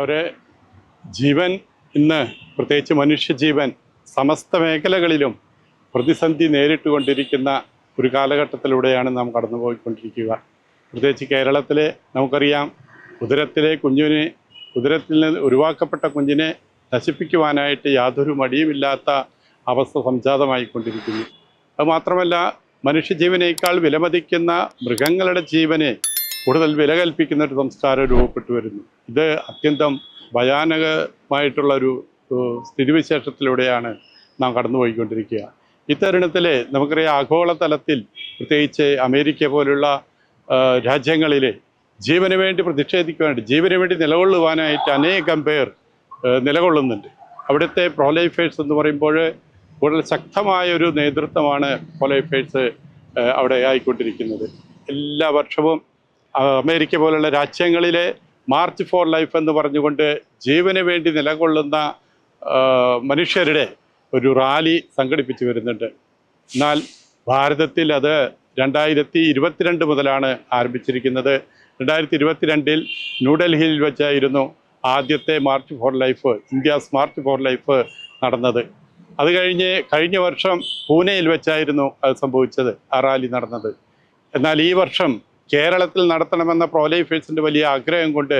നമ്മളൊരു ജീവൻ ഇന്ന് പ്രത്യേകിച്ച് മനുഷ്യജീവൻ സമസ്ത മേഖലകളിലും പ്രതിസന്ധി നേരിട്ടുകൊണ്ടിരിക്കുന്ന ഒരു കാലഘട്ടത്തിലൂടെയാണ് നാം കടന്നുപോയിക്കൊണ്ടിരിക്കുക. പ്രത്യേകിച്ച് കേരളത്തിലെ നമുക്കറിയാം ഉദരത്തിലെ കുഞ്ഞിനെ ഉദരത്തിൽ നിന്ന് ഒഴിവാക്കപ്പെട്ട കുഞ്ഞിനെ നശിപ്പിക്കുവാനായിട്ട് യാതൊരു മടിയുമില്ലാത്ത അവസ്ഥ സംജാതമായിക്കൊണ്ടിരിക്കുന്നു. അതുമാത്രമല്ല മനുഷ്യജീവനേക്കാൾ വിലമതിക്കുന്ന മൃഗങ്ങളുടെ ജീവനെ കൂടുതൽ വില കൽപ്പിക്കുന്ന ഒരു സംസ്കാരം രൂപപ്പെട്ടു വരുന്നു. ഇത് അത്യന്തം ഭയാനകമായിട്ടുള്ള ഒരു സ്ഥിതിവിശേഷത്തിലൂടെയാണ് നാം കടന്നുപോയിക്കൊണ്ടിരിക്കുക. ഇത്തരുണത്തിൽ നമുക്കറിയാം ആഗോളതലത്തിൽ പ്രത്യേകിച്ച് അമേരിക്ക പോലുള്ള രാജ്യങ്ങളിലെ ജീവന് വേണ്ടി പ്രതിഷേധിക്കുവാനായിട്ട് ജീവന് വേണ്ടി നിലകൊള്ളുവാനായിട്ട് അനേകം പേർ നിലകൊള്ളുന്നുണ്ട്. അവിടുത്തെ പ്രോലൈഫേഴ്സ് എന്ന് പറയുമ്പോൾ കൂടുതൽ ശക്തമായ ഒരു നേതൃത്വമാണ് പ്രോലൈഫേഴ്സ് അവിടെ ആയിക്കൊണ്ടിരിക്കുന്നത്. എല്ലാ വർഷവും അമേരിക്ക പോലുള്ള രാജ്യങ്ങളിലെ മാർച്ച് ഫോർ ലൈഫ് എന്ന് പറഞ്ഞുകൊണ്ട് ജീവന് വേണ്ടി നിലകൊള്ളുന്ന മനുഷ്യരുടെ ഒരു റാലി സംഘടിപ്പിച്ചു വരുന്നുണ്ട്. എന്നാൽ ഭാരതത്തിൽ അത് രണ്ടായിരത്തി ഇരുപത്തിരണ്ട് മുതലാണ് ആരംഭിച്ചിരിക്കുന്നത്. രണ്ടായിരത്തി ഇരുപത്തിരണ്ടിൽ ന്യൂഡൽഹിയിൽ വെച്ചായിരുന്നു ആദ്യത്തെ March for life India smart for life നടന്നത്. അത് കഴിഞ്ഞ് കഴിഞ്ഞ വർഷം പൂനെയിൽ വെച്ചായിരുന്നു അത് സംഭവിച്ചത് ആ റാലി നടന്നത്. എന്നാൽ ഈ വർഷം കേരളത്തിൽ നടത്തണമെന്ന പ്രോലൈഫേഴ്സിന്റെ വലിയ ആഗ്രഹം കൊണ്ട്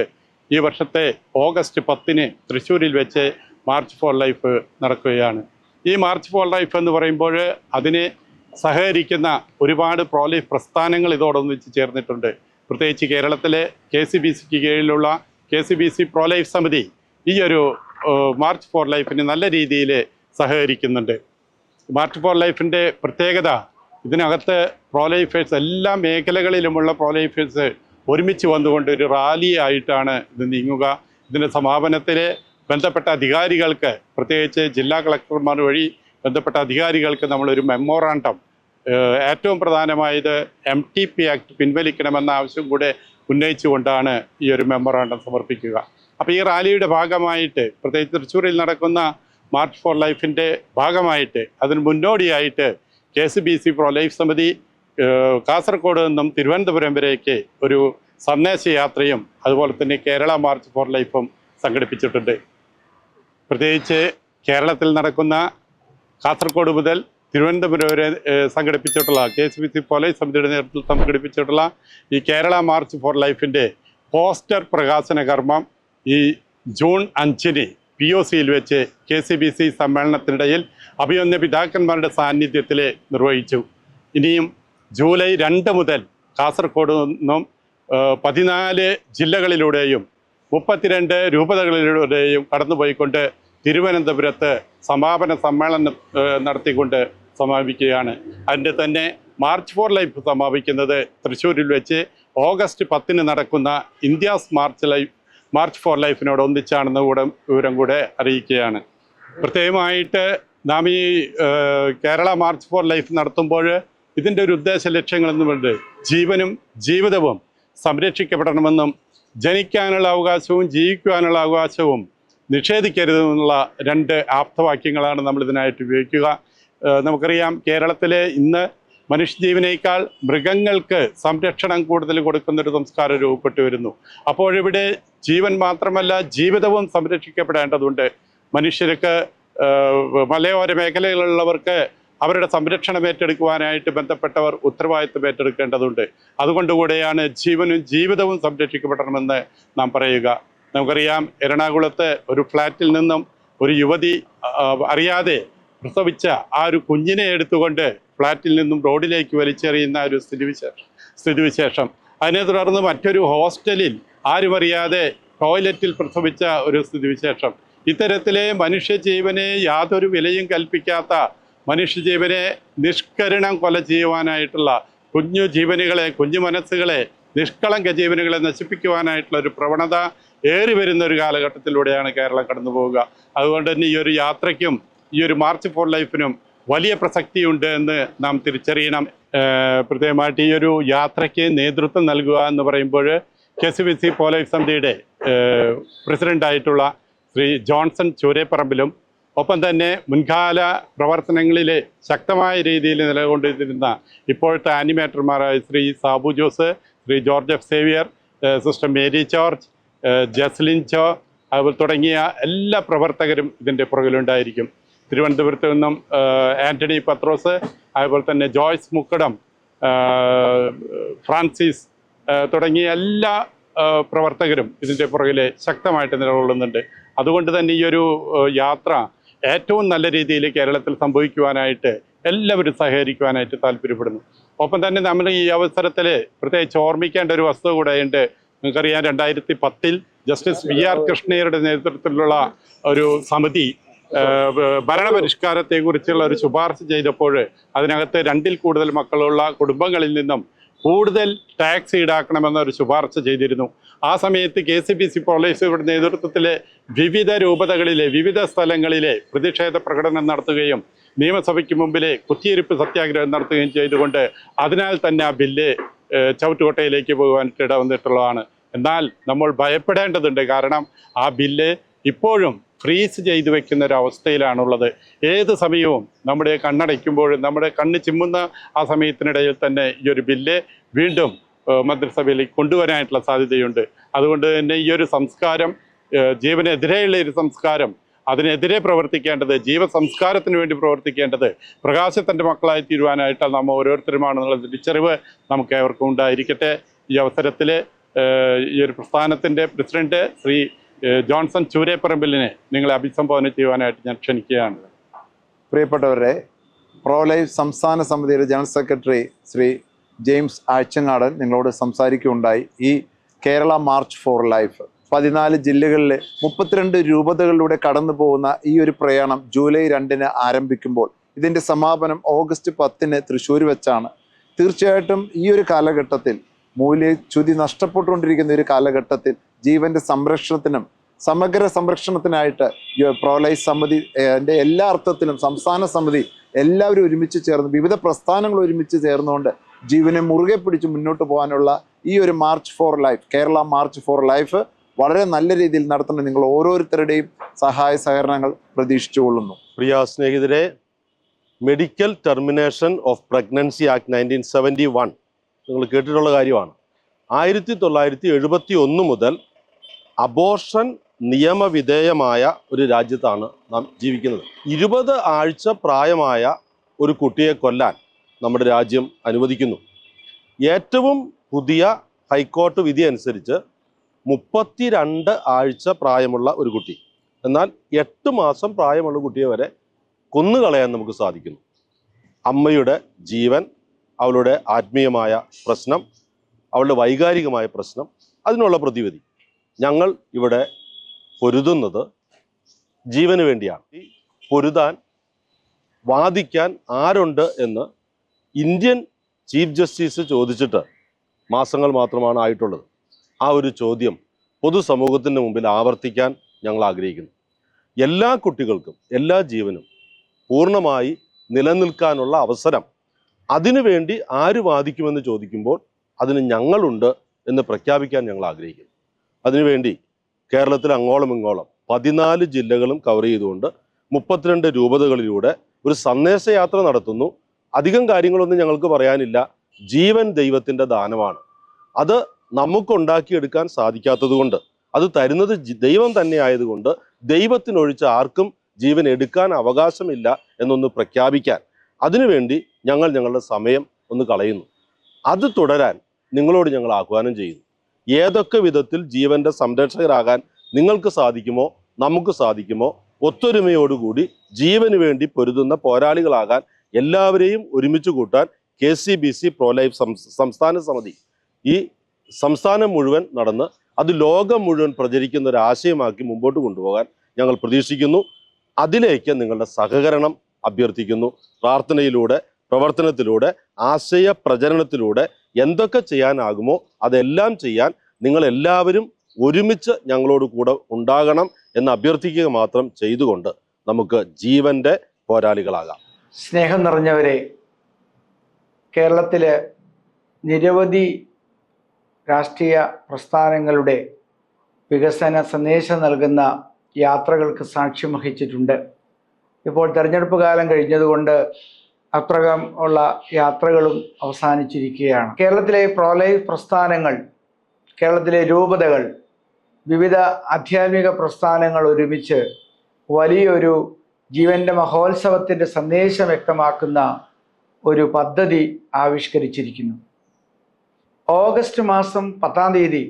ഈ വർഷത്തെ ഓഗസ്റ്റ് പത്തിന് തൃശ്ശൂരിൽ വെച്ച് മാർച്ച് ഫോർ ലൈഫ് നടക്കുകയാണ്. ഈ മാർച്ച് ഫോർ ലൈഫ് എന്ന് പറയുമ്പോൾ അതിനെ സഹകരിക്കുന്ന ഒരുപാട് പ്രോലൈഫ് പ്രസ്ഥാനങ്ങൾ ഇതോടൊന്നിച്ച് ചേർന്നിട്ടുണ്ട്. പ്രത്യേകിച്ച് കേരളത്തിലെ കെ സി ബി സിക്ക് കീഴിലുള്ള K C B C pro life സമിതി ഈ ഒരു മാർച്ച് ഫോർ ലൈഫിന് നല്ല രീതിയിൽ സഹകരിക്കുന്നുണ്ട്. മാർച്ച് ഫോർ ലൈഫിന്റെ പ്രത്യേകത ഇതിനകത്ത് പ്രോലൈഫേഴ്സ് എല്ലാ മേഖലകളിലുമുള്ള പ്രോലൈഫേഴ്സ് ഒരുമിച്ച് വന്നുകൊണ്ട് ഒരു റാലി ആയിട്ടാണ് ഇത് നീങ്ങുക. ഇതിന്റെ സമാപനത്തിലെ ബന്ധപ്പെട്ട അധികാരികൾക്ക് പ്രത്യേകിച്ച് ജില്ലാ കളക്ടർമാർ വഴി ബന്ധപ്പെട്ട അധികാരികൾക്ക് നമ്മളൊരു മെമ്മോറാണ്ടം ഏറ്റവും പ്രധാനമായത് എം ടി പി ആക്ട് പിൻവലിക്കണമെന്ന ആവശ്യം കൂടെ ഉന്നയിച്ചുകൊണ്ടാണ് ഈ ഒരു മെമ്മോറാണ്ടം സമർപ്പിക്കുക. അപ്പോൾ ഈ റാലിയുടെ ഭാഗമായിട്ട് പ്രത്യേകിച്ച് തൃശ്ശൂരിൽ നടക്കുന്ന മാർച്ച് ഫോർ ലൈഫിന്റെ ഭാഗമായിട്ട് അതിന് മുന്നോടിയായിട്ട് K S B C pro life സമിതി കാസർഗോഡ് നിന്നും തിരുവനന്തപുരം വരേക്ക് ഒരു സന്ദേശയാത്രയും അതുപോലെ തന്നെ കേരള മാർച്ച് ഫോർ ലൈഫും സംഘടിപ്പിച്ചിട്ടുണ്ട്. പ്രത്യേകിച്ച് കേരളത്തിൽ നടക്കുന്ന കാസർഗോഡ് മുതൽ തിരുവനന്തപുരം വരെ സംഘടിപ്പിച്ചിട്ടുള്ള K S B C police സമിതിയുടെ നേതൃത്വത്തിൽ സംഘടിപ്പിച്ചിട്ടുള്ള ഈ കേരള മാർച്ച് ഫോർ ലൈഫിന്റെ പോസ്റ്റർ പ്രകാശന കർമ്മം ഈ ജൂൺ അഞ്ചിന് പി ഒ സിയിൽ വെച്ച് കെ സി ബി സി സമ്മേളനത്തിനിടയിൽ അഭിമന്യ പിതാക്കന്മാരുടെ സാന്നിധ്യത്തിൽ നിർവഹിച്ചു. ഇനിയും ജൂലൈ രണ്ട് മുതൽ കാസർഗോഡ് നിന്നും പതിനാല് ജില്ലകളിലൂടെയും മുപ്പത്തിരണ്ട് രൂപതകളിലൂടെയും കടന്നുപോയിക്കൊണ്ട് തിരുവനന്തപുരത്ത് സമാപന സമ്മേളനം നടത്തിക്കൊണ്ട് സമാപിക്കുകയാണ്. അതിന്റെ തന്നെ മാർച്ച് ഫോർ ലൈഫ് സമാപിക്കുന്നത് തൃശ്ശൂരിൽ വെച്ച് ഓഗസ്റ്റ് പത്തിന് നടക്കുന്ന India's March life March for ലൈഫിനോട് ഒന്നിച്ചാണെന്ന് കൂടെ വിവരം കൂടെ അറിയിക്കുകയാണ്. പ്രത്യേകമായിട്ട് നാം ഈ കേരള മാർച്ച് ഫോർ ലൈഫ് നടത്തുമ്പോൾ ഇതിന്റെ ഒരു ഉദ്ദേശ ലക്ഷ്യങ്ങളെന്നുമുണ്ട്. ജീവനും ജീവിതവും സംരക്ഷിക്കപ്പെടണമെന്നും ജനിക്കാനുള്ള അവകാശവും ജീവിക്കുവാനുള്ള അവകാശവും നിഷേധിക്കരുതെന്നുള്ള രണ്ട് ആപ്തവാക്യങ്ങളാണ് നമ്മൾ ഇതിനായിട്ട് ഉപയോഗിക്കുക നമുക്കറിയാം കേരളത്തിലെ ഇന്ന് മനുഷ്യജീവനേക്കാൾ മൃഗങ്ങൾക്ക് സംരക്ഷണം കൂടുതൽ കൊടുക്കുന്നൊരു സംസ്കാരം രൂപപ്പെട്ടു വരുന്നു. അപ്പോഴിവിടെ ജീവൻ മാത്രമല്ല ജീവിതവും സംരക്ഷിക്കപ്പെടേണ്ടതുണ്ട്. മനുഷ്യർക്ക് മലയോര മേഖലകളിലുള്ളവർക്ക് അവരുടെ സംരക്ഷണം ഏറ്റെടുക്കുവാനായിട്ട് ബന്ധപ്പെട്ടവർ ഉത്തരവാദിത്വം ഏറ്റെടുക്കേണ്ടതുണ്ട്. അതുകൊണ്ടുകൂടെയാണ് ജീവനും ജീവിതവും സംരക്ഷിക്കപ്പെടണമെന്ന് നാം പറയുക. നമുക്കറിയാം എറണാകുളത്ത് ഒരു ഫ്ലാറ്റിൽ നിന്നും ഒരു യുവതി അറിയാതെ പ്രസവിച്ച ആ ഒരു കുഞ്ഞിനെ എടുത്തുകൊണ്ട് ഫ്ലാറ്റിൽ നിന്നും റോഡിലേക്ക് വലിച്ചെറിയുന്ന ഒരു സ്ഥിതിവിശേഷം സ്ഥിതിവിശേഷം അതിനെ തുടർന്ന് മറ്റൊരു ഹോസ്റ്റലിൽ ആരും അറിയാതെ ടോയ്ലറ്റിൽ പ്രസവിച്ച ഒരു സ്ഥിതിവിശേഷം ഇത്തരത്തിലെ മനുഷ്യജീവനെ യാതൊരു വിലയും കൽപ്പിക്കാത്ത മനുഷ്യജീവനെ നിഷ്കരണം കൊല ചെയ്യുവാനായിട്ടുള്ള കുഞ്ഞു ജീവനുകളെ കുഞ്ഞു മനസ്സുകളെ നിഷ്കളങ്ക ജീവനുകളെ നശിപ്പിക്കുവാനായിട്ടുള്ള ഒരു പ്രവണത ഏറി വരുന്ന ഒരു കാലഘട്ടത്തിലൂടെയാണ് കേരളം കടന്നു പോവുക അതുകൊണ്ട് തന്നെ ഈ ഒരു യാത്രയ്ക്കും ഈ ഒരു മാർച്ച് ഫോർ ലൈഫിനും വലിയ പ്രസക്തിയുണ്ട് എന്ന് നാം തിരിച്ചറിയണം. പ്രത്യേകമായിട്ട് ഈ ഒരു യാത്രയ്ക്ക് നേതൃത്വം നൽകുക എന്ന് പറയുമ്പോൾ K C B C police സമിതിയുടെ പ്രസിഡന്റായിട്ടുള്ള ശ്രീ ജോൺസൺ ചൂരേപ്പറമ്പിലും ഒപ്പം തന്നെ മുൻകാല പ്രവർത്തനങ്ങളിൽ ശക്തമായ രീതിയിൽ നിലകൊണ്ടിരുന്ന ഇപ്പോഴത്തെ ആനിമേറ്റർമാരായ Shri Sabu Jose Shri George F Xavier sister Mary George Jaslin ചോ അതുപോലെ തുടങ്ങിയ എല്ലാ പ്രവർത്തകരും ഇതിന്റെ പുറകിലുണ്ടായിരിക്കും. തിരുവനന്തപുരത്ത് നിന്നും ആന്റണി പത്രോസ് അതുപോലെ തന്നെ ജോയ്സ് മുക്കടം ഫ്രാൻസിസ് തുടങ്ങിയ എല്ലാ പ്രവർത്തകരും ഇതിന്റെ പുറകിൽ ശക്തമായിട്ട് നിലകൊള്ളുന്നുണ്ട്. അതുകൊണ്ട് തന്നെ ഈ ഒരു യാത്ര ഏറ്റവും നല്ല രീതിയിൽ കേരളത്തിൽ സംഭവിക്കുവാനായിട്ട് എല്ലാവരും സഹകരിക്കുവാനായിട്ട് താല്പര്യപ്പെടുന്നു. ഒപ്പം തന്നെ നമ്മൾ ഈ അവസരത്തിൽ പ്രത്യേകിച്ച് ഓർമ്മിക്കേണ്ട ഒരു വസ്തു കൂടെയുണ്ട് നിങ്ങൾക്കറിയാം രണ്ടായിരത്തി പത്തിൽ ജസ്റ്റിസ് വി ആർ കൃഷ്ണയ്യരുടെ നേതൃത്വത്തിലുള്ള ഒരു സമിതി ഭരണപരിഷ്കാരത്തെക്കുറിച്ചുള്ള ഒരു ശുപാർശ ചെയ്തപ്പോൾ അതിനകത്ത് രണ്ടിൽ കൂടുതൽ മക്കളുള്ള കുടുംബങ്ങളിൽ നിന്നും കൂടുതൽ ടാക്സ് ഈടാക്കണമെന്ന ഒരു ശുപാർശ ചെയ്തിരുന്നു. ആ സമയത്ത് കെ സി ബി സി പോലീസുകളുടെ നേതൃത്വത്തിലെ വിവിധ രൂപതകളിലെ വിവിധ സ്ഥലങ്ങളിലെ പ്രതിഷേധ പ്രകടനം നടത്തുകയും നിയമസഭയ്ക്ക് മുമ്പിലെ കുത്തിയിരിപ്പ് സത്യാഗ്രഹം നടത്തുകയും ചെയ്തുകൊണ്ട് അതിനാൽ തന്നെ ആ ബില്ല് ചവിട്ടുകോട്ടയിലേക്ക് പോകാനായിട്ട് ഇട വന്നിട്ടുള്ളതാണ് എന്നാൽ നമ്മൾ ഭയപ്പെടേണ്ടതുണ്ട്. കാരണം ആ ബില്ല് ഇപ്പോഴും ഫ്രീസ് ചെയ്ത് വെക്കുന്ന ഒരു അവസ്ഥയിലാണുള്ളത് ഏത് സമയവും നമ്മുടെ കണ്ണടയ്ക്കുമ്പോഴും നമ്മുടെ കണ്ണ് ചിമ്മുന്ന ആ സമയത്തിനിടയിൽ തന്നെ ഈ ഒരു ബില്ല് വീണ്ടും മന്ത്രിസഭയിലേക്ക് കൊണ്ടുവരാനായിട്ടുള്ള സാധ്യതയുണ്ട്. അതുകൊണ്ട് തന്നെ ഈ ഒരു സംസ്കാരം ജീവനെതിരെയുള്ള ഒരു സംസ്കാരം അതിനെതിരെ പ്രവർത്തിക്കേണ്ടത് ജീവസംസ്കാരത്തിന് വേണ്ടി പ്രവർത്തിക്കേണ്ടത് പ്രകാശത്തിന്റെ മക്കളായി തീരുവാനായിട്ട് നാം ഓരോരുത്തരുമാണെന്നുള്ള തിരിച്ചറിവ് നമുക്ക് ഏവർക്കും ഉണ്ടായിരിക്കട്ടെ. ഈ അവസരത്തിൽ ഈ ഒരു പ്രസ്ഥാനത്തിന്റെ പ്രസിഡന്റ് ശ്രീ ജോൺസൺ ചൂരേപ്പറമ്പിലിനെ നിങ്ങളെ അഭിസംബോധന ചെയ്യുവാനായിട്ട് ഞാൻ ക്ഷണിക്കുകയാണ്. പ്രിയപ്പെട്ടവരെ പ്രോ ലൈഫ് സംസ്ഥാന സമിതിയുടെ general secretary Shri James Azhchangadan നിങ്ങളോട് സംസാരിക്കുകയുണ്ടായി. ഈ കേരള മാർച്ച് ഫോർ ലൈഫ്. പതിനാല് ജില്ലകളിലെ മുപ്പത്തിരണ്ട് രൂപതകളിലൂടെ കടന്നു പോകുന്ന ഈ ഒരു പ്രയാണം ജൂലൈ രണ്ടിന് ആരംഭിക്കുമ്പോൾ ഇതിന്റെ സമാപനം ഓഗസ്റ്റ് പത്തിന് തൃശ്ശൂർ വെച്ചാണ്. തീർച്ചയായിട്ടും ഈ ഒരു കാലഘട്ടത്തിൽ മൂല്യച്യുതി നഷ്ടപ്പെട്ടുകൊണ്ടിരിക്കുന്ന ഒരു കാലഘട്ടത്തിൽ ജീവന്റെ സംരക്ഷണത്തിനും സമഗ്ര സംരക്ഷണത്തിനായിട്ട് ഈ പ്രോലൈഫ് സമിതി എന്റെ എല്ലാ അർത്ഥത്തിലും സംസ്ഥാന സമിതി എല്ലാവരും ഒരുമിച്ച് ചേർന്ന് വിവിധ പ്രസ്ഥാനങ്ങൾ ഒരുമിച്ച് ചേർന്നുകൊണ്ട് ജീവനെ മുറുകെ പിടിച്ച് മുന്നോട്ട് പോകാനുള്ള ഈ ഒരു March for life Kerala March for life വളരെ നല്ല രീതിയിൽ നടത്തുന്ന നിങ്ങൾ ഓരോരുത്തരുടെയും സഹായ സഹകരണങ്ങൾ പ്രതീക്ഷിച്ചുകൊള്ളുന്നു. പ്രിയ സ്നേഹിതരെ medical termination of pregnancy act nineteen seventy one നിങ്ങൾ കേട്ടിട്ടുള്ള കാര്യമാണ്. ആയിരത്തി തൊള്ളായിരത്തി എഴുപത്തി ഒന്ന് മുതൽ അബോർഷൻ നിയമവിധേയമായ ഒരു രാജ്യത്താണ് നാം ജീവിക്കുന്നത്. ഇരുപത് ആഴ്ച പ്രായമായ ഒരു കുട്ടിയെ കൊല്ലാൻ നമ്മുടെ രാജ്യം അനുവദിക്കുന്നു. ഏറ്റവും പുതിയ ഹൈക്കോർട്ട് വിധി അനുസരിച്ച് മുപ്പത്തിരണ്ട് ആഴ്ച പ്രായമുള്ള ഒരു കുട്ടി എന്നാൽ എട്ട് മാസം പ്രായമുള്ള കുട്ടിയെ വരെ കൊന്നുകളയാൻ നമുക്ക് സാധിക്കുന്നു. അമ്മയുടെ ജീവൻ അവളുടെ ആത്മീയമായ പ്രശ്നം അവളുടെ വൈകാരികമായ പ്രശ്നം അതിനുള്ള പ്രതിവിധി. ഞങ്ങൾ ഇവിടെ പൊരുതുന്നത് ജീവന് വേണ്ടിയാണ്. ഈ പൊരുതാൻ വാദിക്കാൻ ആരുണ്ട് എന്ന് ഇന്ത്യൻ ചീഫ് ജസ്റ്റിസ് ചോദിച്ചിട്ട് മാസങ്ങൾ മാത്രമാണ് ആയിട്ടുള്ളത്. ആ ഒരു ചോദ്യം പൊതുസമൂഹത്തിന്റെ മുമ്പിൽ ആവർത്തിക്കാൻ ഞങ്ങൾ ആഗ്രഹിക്കുന്നു. എല്ലാ കുട്ടികൾക്കും എല്ലാ ജീവനും പൂർണമായി നിലനിൽക്കാനുള്ള അവസരം അതിനുവേണ്ടി ആര് വാദിക്കുമെന്ന് ചോദിക്കുമ്പോൾ അതിന് ഞങ്ങളുണ്ട് എന്ന് പ്രഖ്യാപിക്കാൻ ഞങ്ങൾ ആഗ്രഹിക്കുന്നു. അതിനുവേണ്ടി കേരളത്തിൽ അങ്ങോളം ഇങ്ങോളം പതിനാല് ജില്ലകളും കവർ ചെയ്തുകൊണ്ട് മുപ്പത്തിരണ്ട് രൂപതകളിലൂടെ ഒരു സന്ദേശയാത്ര നടത്തുന്നു. അധികം കാര്യങ്ങളൊന്നും ഞങ്ങൾക്ക് പറയാനില്ല. ജീവൻ ദൈവത്തിന്റെ ദാനമാണ്. അത് നമുക്കുണ്ടാക്കിയെടുക്കാൻ സാധിക്കാത്തതുകൊണ്ട് അത് തരുന്നത് ദൈവം തന്നെ ആയതുകൊണ്ട് ദൈവത്തിനൊഴിച്ച് ആർക്കും ജീവൻ എടുക്കാൻ അവകാശമില്ല എന്നൊന്ന് പ്രഖ്യാപിക്കാൻ അതിനുവേണ്ടി ഞങ്ങൾ ഞങ്ങളുടെ സമയം ഒന്ന് കളയുന്നു. അത് തുടരാൻ നിങ്ങളോട് ഞങ്ങൾ ആഹ്വാനം ചെയ്യുന്നു. ഏതൊക്കെ വിധത്തിൽ ജീവന്റെ സംരക്ഷകരാകാൻ നിങ്ങൾക്ക് സാധിക്കുമോ നമുക്ക് സാധിക്കുമോ ഒത്തൊരുമയോടുകൂടി ജീവന് വേണ്ടി പൊരുതുന്ന പോരാളികളാകാൻ എല്ലാവരെയും ഒരുമിച്ച് കൂട്ടാൻ K C B C pro life സംസ്ഥാന സമിതി ഈ സംസ്ഥാനം മുഴുവൻ നടന്ന് അത് ലോകം മുഴുവൻ പ്രചരിക്കുന്ന ഒരു ആശയമാക്കി മുമ്പോട്ട് കൊണ്ടുപോകാൻ ഞങ്ങൾ പ്രതീക്ഷിക്കുന്നു. അതിലേക്ക് നിങ്ങളുടെ സഹകരണം അഭ്യർത്ഥിക്കുന്നു. പ്രാർത്ഥനയിലൂടെ പ്രവർത്തനത്തിലൂടെ ആശയ പ്രചരണത്തിലൂടെ എന്തൊക്കെ ചെയ്യാനാകുമോ അതെല്ലാം ചെയ്യാൻ നിങ്ങൾ എല്ലാവരും ഒരുമിച്ച് ഞങ്ങളോട് കൂടെ ഉണ്ടാകണം എന്ന് അഭ്യർത്ഥിക്കുക മാത്രം ചെയ്തുകൊണ്ട് നമുക്ക് ജീവന്റെ പോരാളികളാകാം. സ്നേഹം നിറഞ്ഞവരെ കേരളത്തിലെ നിരവധി രാഷ്ട്രീയ പ്രസ്ഥാനങ്ങളുടെ വികസന സന്ദേശം നൽകുന്ന യാത്രകൾക്ക് സാക്ഷ്യം വഹിച്ചിട്ടുണ്ട്. ഇപ്പോൾ തെരഞ്ഞെടുപ്പ് കാലം കഴിഞ്ഞതുകൊണ്ട് അത്രകം ഉള്ള യാത്രകളും അവസാനിച്ചിരിക്കുകയാണ്. കേരളത്തിലെ പ്രോലൈഫ് പ്രസ്ഥാനങ്ങൾ കേരളത്തിലെ രൂപതകൾ വിവിധ ആധ്യാത്മിക പ്രസ്ഥാനങ്ങൾ ഒരുമിച്ച് വലിയൊരു ജീവന്റെ മഹോത്സവത്തിന്റെ സന്ദേശം വ്യക്തമാക്കുന്ന ഒരു പദ്ധതി ആവിഷ്കരിച്ചിരിക്കുന്നു. ഓഗസ്റ്റ് മാസം പത്താം തീയതി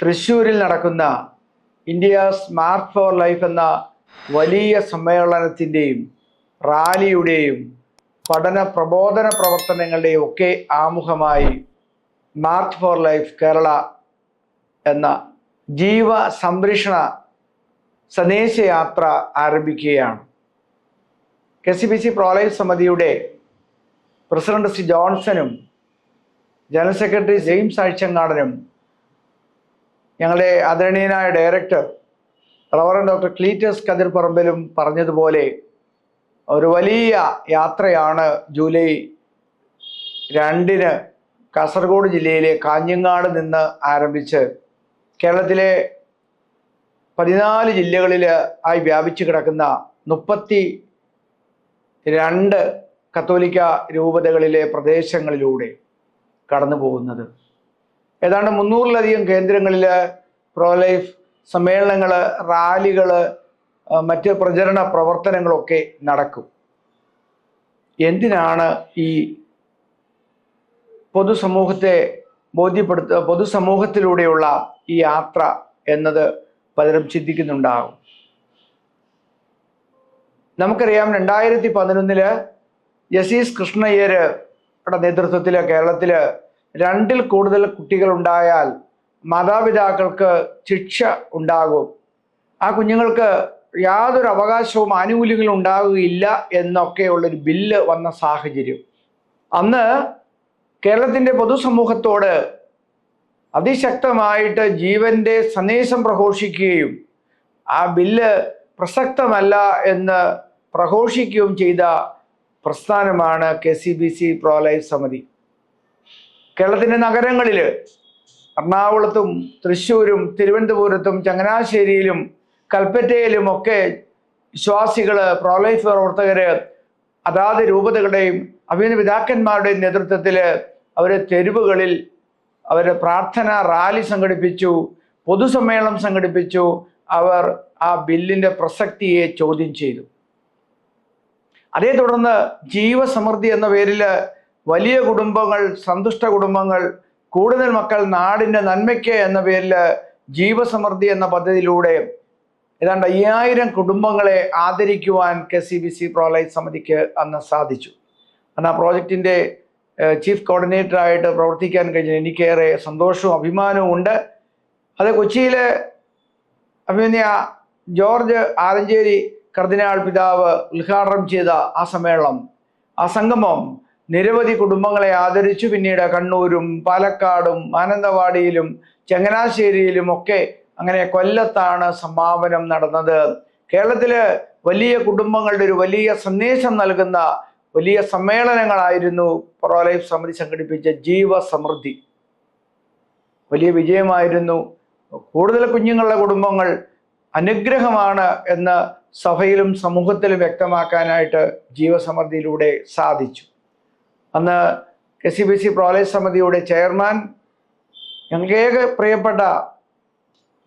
തൃശ്ശൂരിൽ നടക്കുന്ന ഇന്ത്യ സ്മാർട്ട് ഫോർ ലൈഫ് എന്ന വലിയ സമ്മേളനത്തിന്റെയും റാലിയുടെയും പഠന പ്രബോധന പ്രവർത്തനങ്ങളുടെയും ഒക്കെ ആമുഖമായി മാർച്ച് ഫോർ ലൈഫ് കേരള എന്ന ജീവ സംരക്ഷണ സന്ദേശയാത്ര ആരംഭിക്കുകയാണ്. K C B C pro life സമിതിയുടെ പ്രസിഡന്റ് ശ്രീ ജോൺസനും ജനറൽ സെക്രട്ടറി ജെയിംസ് ആഴ്ചങ്ങാടനും ഞങ്ങളുടെ ആദരണീയനായ ഡയറക്ടർ റവറൻ ഡോക്ടർ ക്ലീറ്റസ് കതിർപ്പറമ്പിലും പറഞ്ഞതുപോലെ ഒരു വലിയ യാത്രയാണ് ജൂലൈ രണ്ടിന് കാസർഗോഡ് ജില്ലയിലെ കാഞ്ഞങ്ങാട് നിന്ന് ആരംഭിച്ച് കേരളത്തിലെ പതിനാല് ജില്ലകളിൽ ആയി വ്യാപിച്ചു കിടക്കുന്ന മുപ്പത്തി രണ്ട് കത്തോലിക്ക രൂപതകളിലെ പ്രദേശങ്ങളിലൂടെ കടന്നു പോകുന്നത് ഏതാണ്ട് മുന്നൂറിലധികം കേന്ദ്രങ്ങളിൽ പ്രോലൈഫ് സമ്മേളനങ്ങൾ റാലികൾ മറ്റ് പ്രചരണ പ്രവർത്തനങ്ങളൊക്കെ നടക്കും. എന്തിനാണ് ഈ പൊതുസമൂഹത്തെ ബോധ്യപ്പെടുത്ത പൊതുസമൂഹത്തിലൂടെയുള്ള ഈ യാത്ര എന്നത് പലരും ചിന്തിക്കുന്നുണ്ടാകും. നമുക്കറിയാം രണ്ടായിരത്തി പതിനൊന്നിൽ ജസീസ് കൃഷ്ണയ്യരുടെ നേതൃത്വത്തിൽ കേരളത്തിൽ രണ്ടിൽ കൂടുതൽ കുട്ടികൾ ഉണ്ടായാൽ മാതാപിതാക്കൾക്ക് ശിക്ഷ ഉണ്ടാകും. ആ കുഞ്ഞുങ്ങൾക്ക് യാതൊരു അവകാശവും ആനുകൂല്യങ്ങളും ഉണ്ടാകുകയില്ല എന്നൊക്കെയുള്ളൊരു ബില്ല് വന്ന സാഹചര്യം. അന്ന് കേരളത്തിന്റെ പൊതുസമൂഹത്തോട് അതിശക്തമായിട്ട് ജീവന്റെ സന്ദേശം പ്രഘോഷിക്കുകയും ആ ബില്ല് പ്രസക്തമല്ല എന്ന് പ്രഘോഷിക്കുകയും ചെയ്ത പ്രസ്ഥാനമാണ് K C B C pro life സമിതി. കേരളത്തിന്റെ നഗരങ്ങളിൽ എറണാകുളത്തും തൃശ്ശൂരും തിരുവനന്തപുരത്തും ചങ്ങനാശ്ശേരിയിലും കൽപ്പറ്റയിലും ഒക്കെ വിശ്വാസികൾ പ്രോലൈഫ് പ്രവർത്തകർ അതാത് രൂപതകളുടെയും അഭിനന്ദ പിതാക്കന്മാരുടെയും നേതൃത്വത്തിൽ അവർ തെരുവുകളിൽ അവർ പ്രാർത്ഥന റാലി സംഘടിപ്പിച്ചു പൊതുസമ്മേളനം സംഘടിപ്പിച്ചു അവർ ആ ബില്ലിന്റെ പ്രസക്തിയെ ചോദ്യം ചെയ്തു. അതേ തുടർന്ന് ജീവസമൃദ്ധി എന്ന പേരിൽ വലിയ കുടുംബങ്ങൾ സന്തുഷ്ട കുടുംബങ്ങൾ കൂടുതൽ മക്കൾ നാടിന്റെ നന്മയ്ക്ക് എന്ന പേരിൽ ജീവസമൃദ്ധി എന്ന പദ്ധതിയിലൂടെ ഏതാണ്ട് അയ്യായിരം കുടുംബങ്ങളെ ആദരിക്കുവാൻ K C B C pro life സമിതിക്ക് അന്ന് സാധിച്ചു. അന്ന് ആ പ്രോജക്റ്റിന്റെ ചീഫ് കോർഡിനേറ്ററായിട്ട് പ്രവർത്തിക്കാൻ കഴിഞ്ഞ എനിക്കേറെ സന്തോഷവും അഭിമാനവും ഉണ്ട്. അത് കൊച്ചിയിലെ അഭിമന്യ ജോർജ് ആലഞ്ചേരി കർദിനാൾ പിതാവ് ഉദ്ഘാടനം ചെയ്ത ആ സമ്മേളനം ആ സംഗമം നിരവധി കുടുംബങ്ങളെ ആദരിച്ചു. പിന്നീട് കണ്ണൂരും പാലക്കാടും മാനന്തവാടിയിലും ചങ്ങനാശ്ശേരിയിലും ഒക്കെ അങ്ങനെ കൊല്ലത്താണ് സമാപനം നടന്നത്. കേരളത്തിൽ വലിയ കുടുംബങ്ങളുടെ ഒരു വലിയ സന്ദേശം നൽകുന്ന വലിയ സമ്മേളനങ്ങളായിരുന്നു പ്രോലൈഫ് സമിതി സംഘടിപ്പിച്ച ജീവസമൃദ്ധി. വലിയ വിജയമായിരുന്നു. കൂടുതൽ കുഞ്ഞുങ്ങളുടെ കുടുംബങ്ങൾ അനുഗ്രഹമാണ് എന്ന് സഭയിലും സമൂഹത്തിലും വ്യക്തമാക്കാനായിട്ട് ജീവസമൃദ്ധിയിലൂടെ സാധിച്ചു. അന്ന് K C B C pro life സമിതിയുടെ ചെയർമാൻ ഞങ്ങൾക്കേക പ്രിയപ്പെട്ട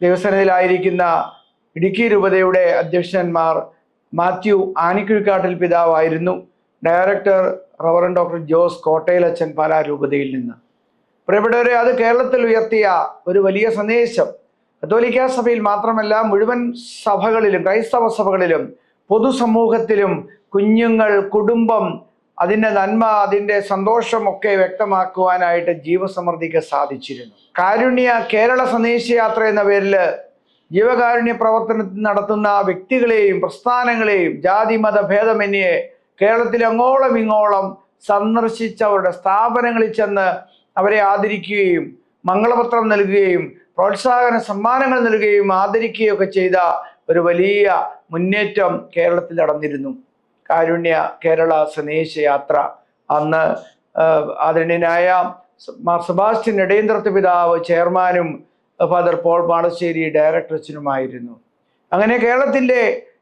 ദേവസേനയിലായിരിക്കുന്ന ഇടുക്കി രൂപതയുടെ അധ്യക്ഷന്മാർ മാത്യു ആനിക്കുഴിക്കാട്ടിൽ പിതാവായിരുന്നു. ഡയറക്ടർ റവറൻ ഡോക്ടർ ജോസ് കോട്ടയിലച്ചൻ പാലാ രൂപതയിൽ നിന്ന്. പ്രിയപ്പെട്ടവരെ അത് കേരളത്തിൽ ഉയർത്തിയ ഒരു വലിയ സന്ദേശം. കത്തോലിക്ക സഭയിൽ മാത്രമല്ല മുഴുവൻ സഭകളിലും ക്രൈസ്തവ സഭകളിലും പൊതുസമൂഹത്തിലും കുഞ്ഞുങ്ങൾ കുടുംബം അതിന്റെ നന്മ അതിന്റെ സന്തോഷമൊക്കെ വ്യക്തമാക്കുവാനായിട്ട് ജീവസമൃദ്ധിക്ക് സാധിച്ചിരുന്നു. കാരുണ്യ കേരള സന്ദേശയാത്ര എന്ന പേരിൽ ജീവകാരുണ്യ പ്രവർത്തനത്തിൽ നടത്തുന്ന വ്യക്തികളെയും പ്രസ്ഥാനങ്ങളെയും ജാതി മത കേരളത്തിൽ അങ്ങോളം ഇങ്ങോളം സന്ദർശിച്ചവരുടെ സ്ഥാപനങ്ങളിൽ ചെന്ന് അവരെ ആദരിക്കുകയും മംഗളപത്രം നൽകുകയും പ്രോത്സാഹന സമ്മാനങ്ങൾ നൽകുകയും ആദരിക്കുകയും ഒക്കെ ചെയ്ത ഒരു വലിയ മുന്നേറ്റം കേരളത്തിൽ നടന്നിരുന്നു. കാരുണ്യ കേരള സന്ദേശയാത്ര അന്ന് ആദരണീയനായ മാർ സെബാസ്റ്റ്യൻ ഇടയന്ത്രത്ത് പിതാവ് ചെയർമാനും ഫാദർ പോൾ പാടശ്ശേരി ഡയറക്ടറച്ചനുമായിരുന്നു അങ്ങനെ കേരളത്തിന്റെ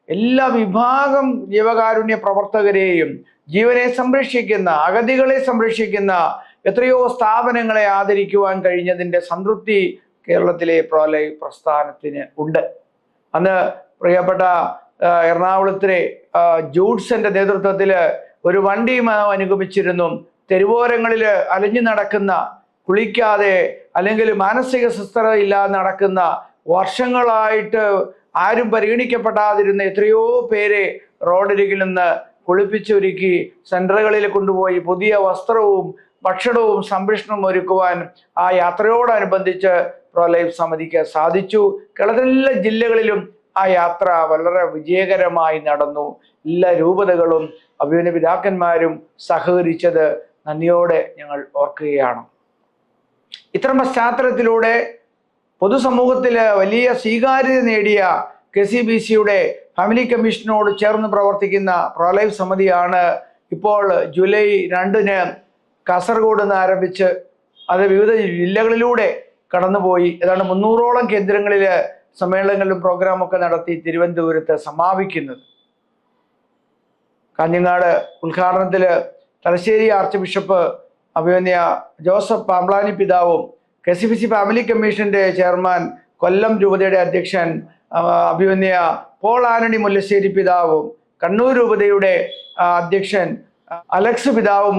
എല്ലാ വിഭാഗം ജീവകാരുണ്യ പ്രവർത്തകരെയും ജീവനെ സംരക്ഷിക്കുന്ന അഗതികളെ സംരക്ഷിക്കുന്ന എത്രയോ സ്ഥാപനങ്ങളെ ആദരിക്കുവാൻ കഴിഞ്ഞതിന്റെ സംതൃപ്തി കേരളത്തിലെ പ്രോലയ പ്രസ്ഥാനത്തിന് ഉണ്ട്. അന്ന് പ്രിയപ്പെട്ട എറണാകുളത്തിലെ ജൂഡ്സന്റെ നേതൃത്വത്തിൽ ഒരു വണ്ടിയും അനുഗമിച്ചിരുന്നു. തെരുവോരങ്ങളിൽ അലഞ്ഞു നടക്കുന്ന കുളിക്കാതെ അല്ലെങ്കിൽ മാനസിക സ്വസ്ഥത ഇല്ലാതെ നടക്കുന്ന വർഷങ്ങളായിട്ട് ആരും പരിഗണിക്കപ്പെടാതിരുന്ന എത്രയോ പേരെ റോഡരികിൽ നിന്ന് കുളിപ്പിച്ചൊരുക്കി സെന്ററുകളിൽ കൊണ്ടുപോയി പുതിയ വസ്ത്രവും ഭക്ഷണവും സംരക്ഷണവും ഒരുക്കുവാൻ ആ യാത്രയോടനുബന്ധിച്ച് പ്രൊലൈഫ് സമിതിക്ക് സാധിച്ചു. കേരളത്തിലെ ജില്ലകളിലും ആ യാത്ര വളരെ വിജയകരമായി നടന്നു. എല്ലാ രൂപതകളും അഭിമന്യ പിതാക്കന്മാരും സഹകരിച്ചത് നന്ദിയോടെ ഞങ്ങൾ ഓർക്കുകയാണ്. ഇത്തരം പശ്ചാത്തലത്തിലൂടെ പൊതുസമൂഹത്തിൽ വലിയ സ്വീകാര്യത നേടിയ കെ സി ബി സിയുടെ ഫാമിലി കമ്മീഷനോട് ചേർന്ന് പ്രവർത്തിക്കുന്ന പ്രൊലൈഫ് സമിതിയാണ് ഇപ്പോൾ ജൂലൈ രണ്ടിന് കാസർഗോഡ് നിന്ന് ആരംഭിച്ച് അത് വിവിധ ജില്ലകളിലൂടെ കടന്നുപോയി. ഏതാണ്ട് മുന്നൂറോളം കേന്ദ്രങ്ങളിൽ സമ്മേളനങ്ങളിലും പ്രോഗ്രാമൊക്കെ നടത്തി തിരുവനന്തപുരത്ത് സമാപിക്കുന്നത്. കാഞ്ഞങ്ങാട് ഉദ്ഘാടനത്തിൽ തലശ്ശേരി ആർച്ച് ബിഷപ്പ് അഭിമന്യ ജോസഫ് പാമ്പ്ലാനി പിതാവും K C B C family കമ്മീഷന്റെ ചെയർമാൻ കൊല്ലം രൂപതയുടെ അധ്യക്ഷൻ അഭിമന്യ പോൾ ആനണി മുല്ലശ്ശേരി പിതാവും കണ്ണൂർ രൂപതയുടെ അധ്യക്ഷൻ അലക്സ് പിതാവും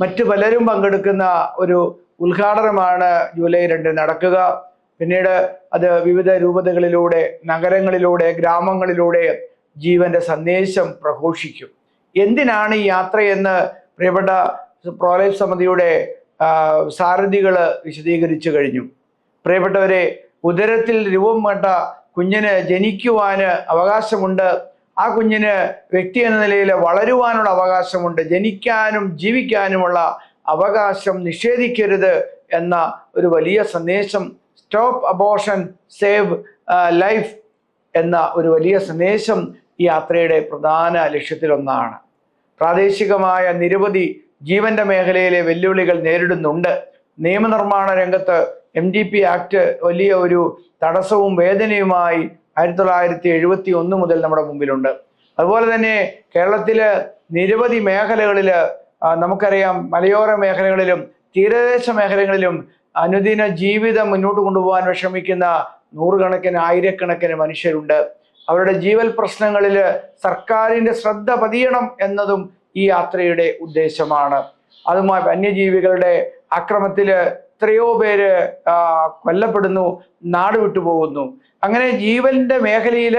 മറ്റു പലരും പങ്കെടുക്കുന്ന ഒരു ഉദ്ഘാടനമാണ് ജൂലൈ രണ്ടിന് നടക്കുക. പിന്നീട് അത് വിവിധ രൂപതകളിലൂടെ നഗരങ്ങളിലൂടെ ഗ്രാമങ്ങളിലൂടെ ജീവന്റെ സന്ദേശം പ്രഘോഷിക്കും. എന്തിനാണ് ഈ യാത്രയെന്ന് പ്രിയപ്പെട്ട പ്രോലൈഫ് സമിതിയുടെ സാരഥികൾ വിശദീകരിച്ചു കഴിഞ്ഞു. പ്രിയപ്പെട്ടവരെ ഉദരത്തിൽ രൂപം വേണ്ട കുഞ്ഞിന് ജനിക്കുവാന് അവകാശമുണ്ട്. ആ കുഞ്ഞിന് വ്യക്തി എന്ന നിലയിൽ വളരുവാനുള്ള അവകാശമുണ്ട്. ജനിക്കാനും ജീവിക്കാനുമുള്ള അവകാശം നിഷേധിക്കരുത് എന്ന ഒരു വലിയ സന്ദേശം സ്റ്റോപ്പ് അബോഷൻ സേവ് ലൈഫ് എന്ന ഒരു വലിയ സന്ദേശം ഈ യാത്രയുടെ പ്രധാന ലക്ഷ്യത്തിലൊന്നാണ്. പ്രാദേശികമായ നിരവധി ജീവന്റെ മേഖലയിലെ വെല്ലുവിളികൾ നേരിടുന്നുണ്ട്. നിയമനിർമ്മാണ രംഗത്ത് എം ഡി പി ആക്ട് വലിയ ഒരു തടസ്സവും വേദനയുമായി ആയിരത്തി തൊള്ളായിരത്തി എഴുപത്തി ഒന്ന് മുതൽ നമ്മുടെ മുമ്പിലുണ്ട്. അതുപോലെ തന്നെ കേരളത്തിൽ നിരവധി മേഖലകളിൽ നമുക്കറിയാം മലയോര മേഖലകളിലും തീരദേശ മേഖലകളിലും അനുദിന ജീവിതം മുന്നോട്ട് കൊണ്ടുപോകാൻ വിഷമിക്കുന്ന നൂറുകണക്കിന് ആയിരക്കണക്കിന് മനുഷ്യരുണ്ട്. അവരുടെ ജീവൽ പ്രശ്നങ്ങളിൽ സർക്കാരിന്റെ ശ്രദ്ധ പതിയണം എന്നതും ഈ യാത്രയുടെ ഉദ്ദേശമാണ്. അതുമായി വന്യജീവികളുടെ ആക്രമത്തിൽ എത്രയോ പേര് കൊല്ലപ്പെടുന്നു നാട് വിട്ടുപോകുന്നു അങ്ങനെ ജീവന്റെ മേഖലയിൽ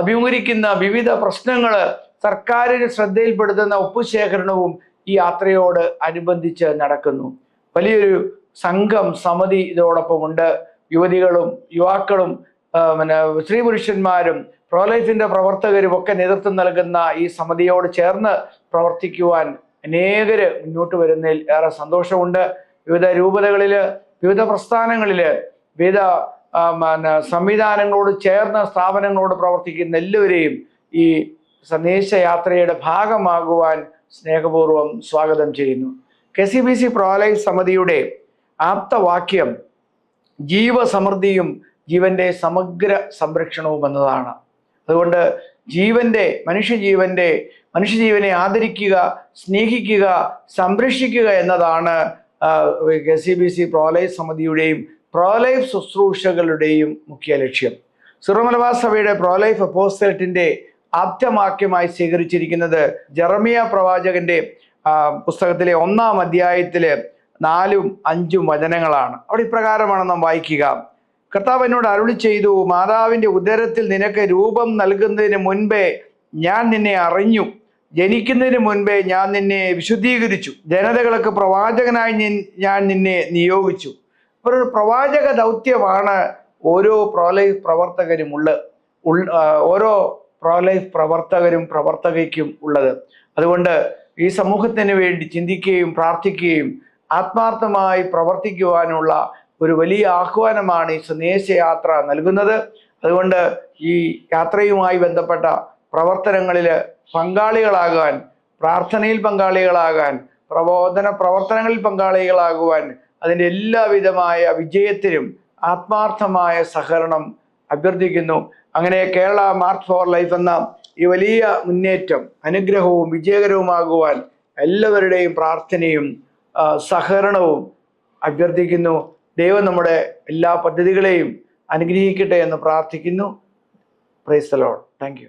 അഭിമുഖീകരിക്കുന്ന വിവിധ പ്രശ്നങ്ങൾ സർക്കാരിന് ശ്രദ്ധയിൽപ്പെടുത്തുന്ന ഒപ്പുശേഖരണവും ഈ യാത്രയോട് അനുബന്ധിച്ച് നടക്കുന്നു. വലിയൊരു സംഘം സമിതി ഇതോടൊപ്പമുണ്ട്. യുവതികളും യുവാക്കളും പിന്നെ സ്ത്രീ പുരുഷന്മാരും പ്രോലൈഫിന്റെ പ്രവർത്തകരും ഒക്കെ നേതൃത്വം നൽകുന്ന ഈ സമിതിയോട് ചേർന്ന് പ്രവർത്തിക്കുവാൻ അനേകര് മുന്നോട്ട് വരുന്നതിൽ ഏറെ സന്തോഷമുണ്ട്. വിവിധ രൂപതകളിൽ വിവിധ പ്രസ്ഥാനങ്ങളിൽ വിവിധ സംവിധാനങ്ങളോട് ചേർന്ന സ്ഥാപനങ്ങളോട് പ്രവർത്തിക്കുന്ന എല്ലാവരെയും ഈ സന്ദേശയാത്രയുടെ ഭാഗമാകുവാൻ സ്നേഹപൂർവം സ്വാഗതം ചെയ്യുന്നു. K C B C pro life സമിതിയുടെ ആപ്തവാക്യം ജീവസമൃദ്ധിയും ജീവന്റെ സമഗ്ര സംരക്ഷണവും എന്നതാണ്. അതുകൊണ്ട് ജീവന്റെ മനുഷ്യജീവന്റെ മനുഷ്യജീവനെ ആദരിക്കുക സ്നേഹിക്കുക സംരക്ഷിക്കുക എന്നതാണ് C B C pro life സമിതിയുടെയും pro life ശുശ്രൂഷകളുടെയും മുഖ്യ ലക്ഷ്യം. സിറോമലബാർ സഭയുടെ പ്രോലൈഫ് അപ്പോസ്റ്റലറ്റിന്റെ ആപ്തവാക്യമായി സ്വീകരിച്ചിരിക്കുന്നത് ജെറമിയ പ്രവാചകന്റെ പുസ്തകത്തിലെ ഒന്നാം അധ്യായത്തിലെ നാലും അഞ്ചും വചനങ്ങളാണ്. അവിടെ ഇപ്രകാരമാണ് നാം വായിക്കുക. കർത്താവ് എന്നോട് അരുളി ചെയ്തു മാതാവിന്റെ ഉദരത്തിൽ നിനക്ക് രൂപം നൽകുന്നതിന് മുൻപേ ഞാൻ നിന്നെ അറിഞ്ഞു. ജനിക്കുന്നതിന് മുൻപേ ഞാൻ നിന്നെ വിശുദ്ധീകരിച്ചു. ജനതകൾക്ക് പ്രവാചകനായി ഞാൻ നിന്നെ നിയോഗിച്ചു. ഒരു പ്രവാചക ദൗത്യമാണ് ഓരോ പ്രോലൈഫ് പ്രവർത്തകരും ഉള്ള ഓരോ പ്രോലൈഫ് പ്രവർത്തകരും പ്രവർത്തകയ്ക്കും ഉള്ളത്. അതുകൊണ്ട് ഈ സമൂഹത്തിന് വേണ്ടി ചിന്തിക്കുകയും പ്രാർത്ഥിക്കുകയും ആത്മാർത്ഥമായി പ്രവർത്തിക്കുവാനുള്ള ഒരു വലിയ ആഹ്വാനമാണ് ഈ സന്ദേശയാത്ര നൽകുന്നത്. അതുകൊണ്ട് ഈ യാത്രയുമായി ബന്ധപ്പെട്ട പ്രവർത്തനങ്ങളിൽ പങ്കാളികളാകാൻ പ്രാർത്ഥനയിൽ പങ്കാളികളാകാൻ പ്രബോധന പ്രവർത്തനങ്ങളിൽ പങ്കാളികളാകുവാൻ അതിന്റെ എല്ലാവിധമായ വിജയത്തിനും ആത്മാർത്ഥമായ സഹകരണം അഭ്യർത്ഥിക്കുന്നു. അങ്ങനെ കേരള മാർച്ച് ഫോർ ലൈഫ് എന്ന ഈ വലിയ മുന്നേറ്റം അനുഗ്രഹവും വിജയകരവുമാകുവാൻ എല്ലാവരുടെയും പ്രാർത്ഥനയും സഹകരണവും അഭ്യർത്ഥിക്കുന്നു. ദൈവം നമ്മുടെ എല്ലാ പദ്ധതികളെയും അനുഗ്രഹിക്കട്ടെ എന്ന് പ്രാർത്ഥിക്കുന്നു. Price load thank